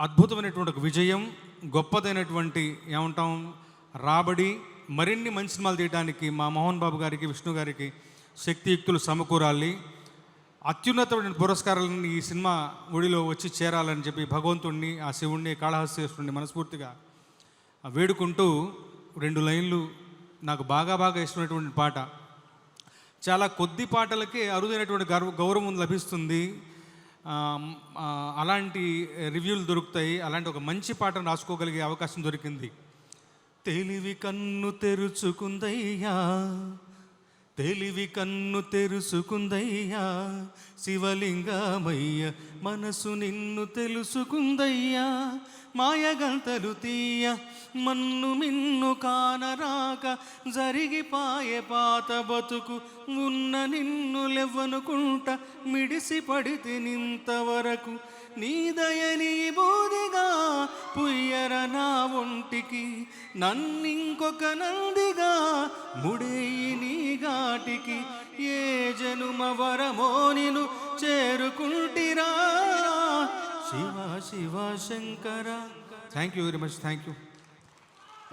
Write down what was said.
అద్భుతమైనటువంటి ఒక విజయం గొప్పదైనటువంటి ఏమంటాం రాబడి మరిన్ని మంచి సినిమాలు తీయడానికి మా మోహన్ బాబు గారికి విష్ణు గారికి శక్తియుక్తులు సమకూరాలి. అత్యున్నతమైన పురస్కారాలను ఈ సినిమా ఒడిలో వచ్చి చేరాలని చెప్పి భగవంతుణ్ణి ఆ శివుణ్ణి కాళహస్తేశ్వరుణ్ణి మనస్ఫూర్తిగా వేడుకుంటూ రెండు లైన్లు నాకు బాగా బాగా ఇష్టమైనటువంటి పాట. చాలా కొద్ది పాటలకే అరుదైనటువంటి గర్వ గౌరవం లభిస్తుంది. అలాంటి రివ్యూలు దొరుకుతాయి. అలాంటి ఒక మంచి పాటను రాసుకోగలిగే అవకాశం దొరికింది. తెలివి కన్ను తెరుచుకుందయ్యా. తెలివి కన్ను తెరుసుకుందయ్యా శివలింగమయ్య మనసు నిన్ను తెలుసుకుందయ్యా మాయగంతలు తీయ మన్ను మిన్ను కానరాక జరిగిపాయే పాత బతుకు ఉన్న నిన్ను లెవ్వనుకుంట మిడిసి పడితే నింతవరకు నీదయని బోధిగా పుయ్యర నా ఒంటికి నన్నింకొక నందిగా ముడే నాటికి ఏ జనుమ వరమో నిను చేరుకుంటిరా. Shiva Shiva Shankara. Thank you very much thank you